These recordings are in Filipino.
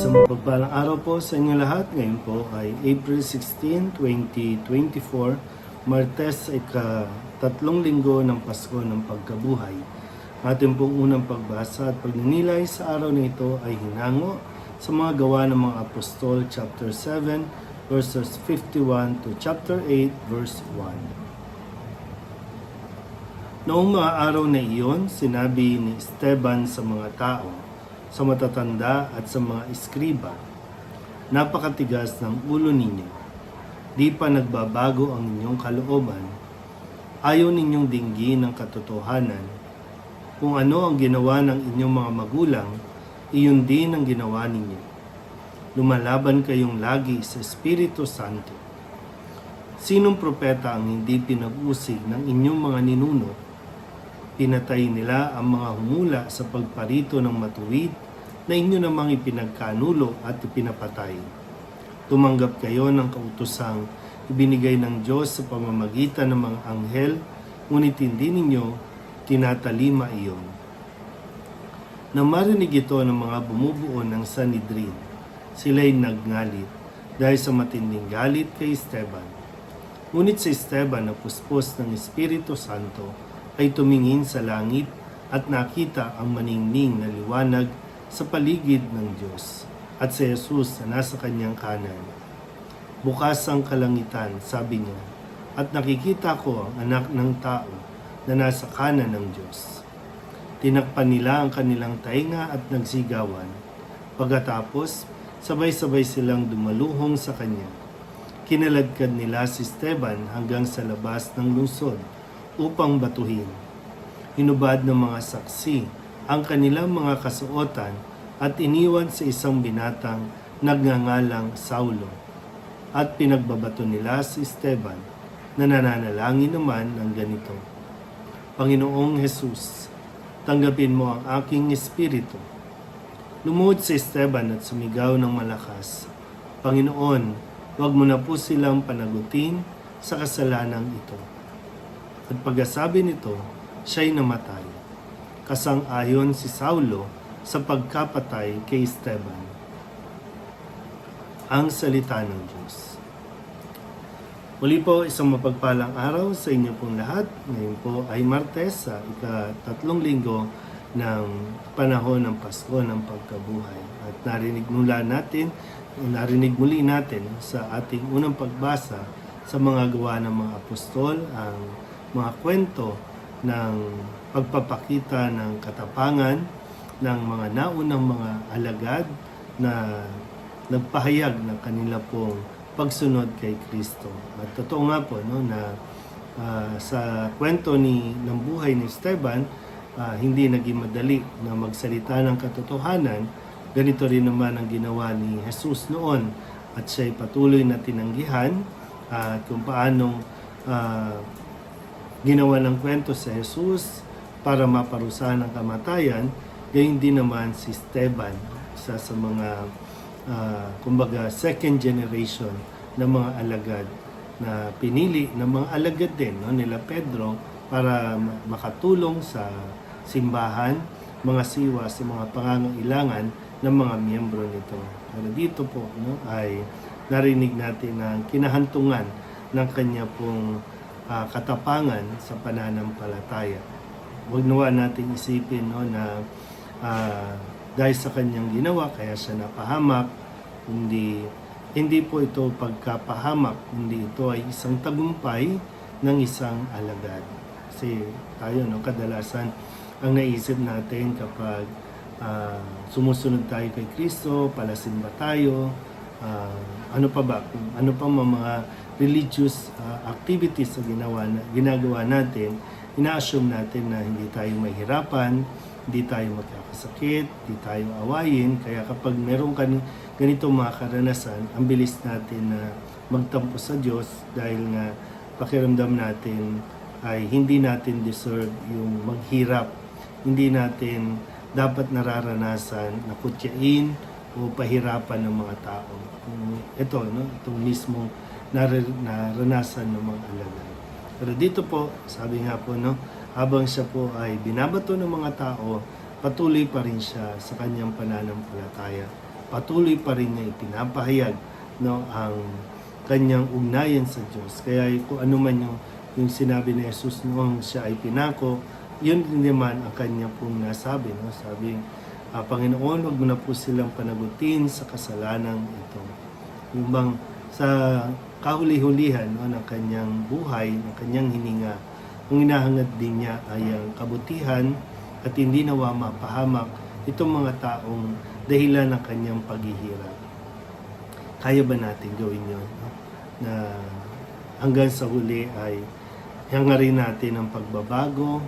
Sa mapagpalang araw po sa inyo lahat. Ngayon po ay April 16, 2024. Martes ay tatlong linggo ng Pasko ng Pagkabuhay. Ating pong unang pagbasa at pagninilay sa araw na ito ay hinango sa mga gawa ng mga apostol chapter 7 verses 51 to chapter 8 verse 1. Noong mga araw na iyon, sinabi ni Esteban sa mga tao, sa matatanda at sa mga eskriba, napakatigas ng ulo ninyo. Di pa nagbabago ang inyong kalooban. Ayaw ninyong dinggin ng katotohanan. Kung ano ang ginawa ng inyong mga magulang, iyon din ang ginawa ninyo. Lumalaban kayong lagi sa Espiritu Santo. Sinong propeta ang hindi pinag-usig ng inyong mga ninuno Pinatay nila ang mga humula sa pagparito ng matuwid na inyo namang ipinagkanulo at ipinapatay. Tumanggap kayo ng kautusang ibinigay ng Diyos sa pamamagitan ng mga anghel, ngunit hindi ninyo tinatalima iyon. Nang marinig ito ng mga bumubuo ng Sanidrin, sila'y nagngalit dahil sa matinding galit kay Esteban. Ngunit si Esteban na puspos ng Espiritu Santo ay tumingin sa langit at nakita ang maningning na liwanag sa paligid ng Diyos at si Jesus na nasa kanyang kanan. Bukas ang kalangitan, sabi niya, at nakikita ko ang anak ng tao na nasa kanan ng Diyos. Tinakpan nila ang kanilang tainga at nagsigawan. Pagkatapos, sabay-sabay silang dumaluhong sa kanya. Kinaladkad nila si Esteban hanggang sa labas ng lungsod upang batuhin. Hinubad ng mga saksi ang kanilang mga kasuotan at iniwan sa isang binatang nagngangalang Saulo. At pinagbabato nila si Esteban na nananalangin naman ng ganito. Panginoong Jesus, tanggapin mo ang aking espiritu. Lumuhod si Esteban at sumigaw ng malakas, Panginoon, huwag mo na po silang panagutin sa kasalanang ito. At pagkasabi nito, siya'y namatay. Kasang-ayon si Saulo sa pagkapatay kay Esteban. Ang salita ng Diyos. Muli po, isang mapagpalang araw sa inyo pong lahat. Ngayon po ay Martes sa ikatatlong linggo ng panahon ng Pasko ng Pagkabuhay. At narinig mula natin, narinig muli natin sa ating unang pagbasa sa mga gawa ng mga apostol ang mga kwento ng pagpapakita ng katapangan ng mga naunang mga alagad na nagpahayag ng kanila pong pagsunod kay Kristo. At totoo nga po no, na ah, sa kwento ni ng buhay ni Esteban, ah, hindi naging madali na magsalita ng katotohanan. Ganito rin naman ang ginawa ni Jesus noon at siya'y patuloy na tinanggihan at kung paanong ah, ginawa ng kwento sa Jesus para maparusahan ang kamatayan, gayon din naman si Esteban, isa sa mga ah, kumbaga second generation ng mga alagad na pinili ng mga alagad din no, nila Pedro para ma- makatulong sa simbahan, mga siwa sa mga pangangailangan ng mga miyembro nito. Pero dito po no, ay narinig natin ang kinahantungan ng kanya pong ah, katapangan sa pananampalataya. Huwag nawa natin isipin no, na ah, dahil sa kanyang ginawa, kaya siya napahamak, hindi hindi po ito pagkapahamak, hindi ito ay isang tagumpay ng isang alagad. Kasi tayo, no, kadalasan, ang naisip natin kapag ah, sumusunod tayo kay Kristo, palasimba tayo, ah, ano pa ba, ano pa mga religious ah, activities na ginawa na, ginagawa natin, ina-assume natin na hindi tayo mahirapan, hindi tayo magkakasakit, hindi tayo awayin. Kaya kapag meron ka ni- ganito mga karanasan, ang bilis natin na magtampo sa Diyos dahil nga pakiramdam natin ay hindi natin deserve yung maghirap. Hindi natin dapat nararanasan na kutyain o pahirapan ng mga tao. Ito, no, itong mismo naranasan ng mga alagad. Pero dito po, sabi nga po, no, habang siya po ay binabato ng mga tao, patuloy pa rin siya sa kanyang pananampalataya. patuloy pa rin niya ipinapahayag no, ang kanyang ugnayan sa Diyos. Kaya kung ano man yung, yung sinabi ni Jesus noong siya ay pinako, yun din naman ang kanya pong nasabi. No? Sabi, ah, Panginoon, wag mo na po silang panagutin sa kasalanan ito. Yung bang sa kahuli-hulihan no, ng kanyang buhay, ng kanyang hininga, ang hinahangad din niya ay ang kabutihan at hindi nawa mapahamak itong mga taong dahilan ng kanyang paghihirap. Kaya ba natin gawin yun? no? Na hanggang sa huli ay hangarin natin ang pagbabago,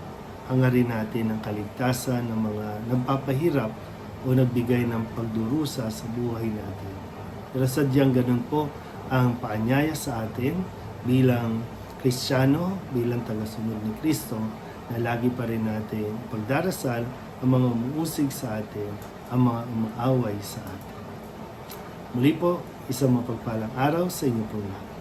hangarin natin ang kaligtasan ng mga nagpapahirap o nagbigay ng pagdurusa sa buhay natin. Pero sadyang ganun po ang paanyaya sa atin bilang Kristiyano, bilang tagasunod ni Kristo, na lagi pa rin natin pagdarasal ang mga umuusig sa atin, ang mga umaaway sa atin. Muli po, isang mapagpalang araw sa inyo po lahat.